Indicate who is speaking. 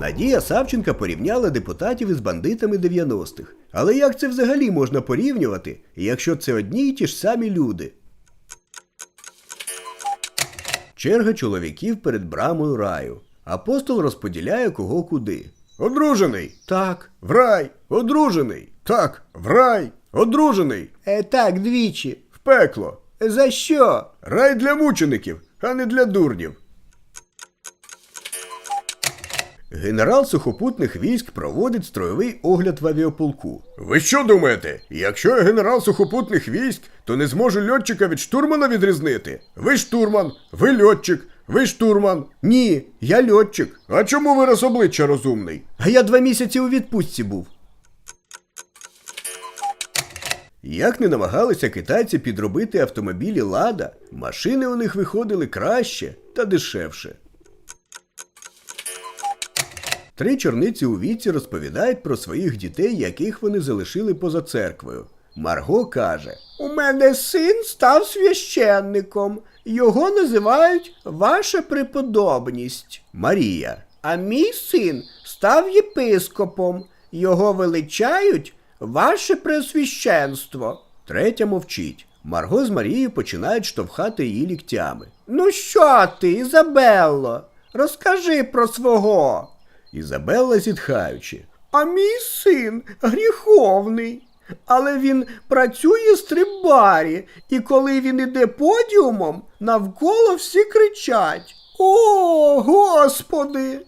Speaker 1: Надія Савченка порівняла депутатів із бандитами 90-х. Але як це взагалі можна порівнювати, якщо це одні й ті ж самі люди? Черга чоловіків перед брамою раю. Апостол розподіляє кого куди. Одружений. Так. В рай. Одружений. Так. В рай. Одружений. Е, так, двічі. В пекло. За що? Рай для мучеників, а не для дурнів. Генерал сухопутних військ проводить строєвий огляд в авіаполку. Ви що думаєте? Якщо я генерал сухопутних військ, то не зможу льотчика від штурмана відрізнити? Ви штурман, ви льотчик, ви штурман. Ні, я льотчик. А чому вираз обличчя розумний? А я два місяці у відпустці був. Як не намагалися китайці підробити автомобілі Лада, машини у них виходили краще та дешевше. Три чорниці у віці розповідають про своїх дітей, яких вони залишили поза церквою. Марго каже: У мене син став священником. Його називають Ваша преподобність. Марія. А мій син став єпископом. Його величають Ваше Преосвященство. Третя мовчить. Марго з Марією починають штовхати її ліктями. Ну що ти, Ізабелло? Розкажи про свого. Ізабелла зітхаючи. А мій син гріховний. Але він працює стрибарі, і коли він іде подіумом, навколо всі кричать: О, Господи!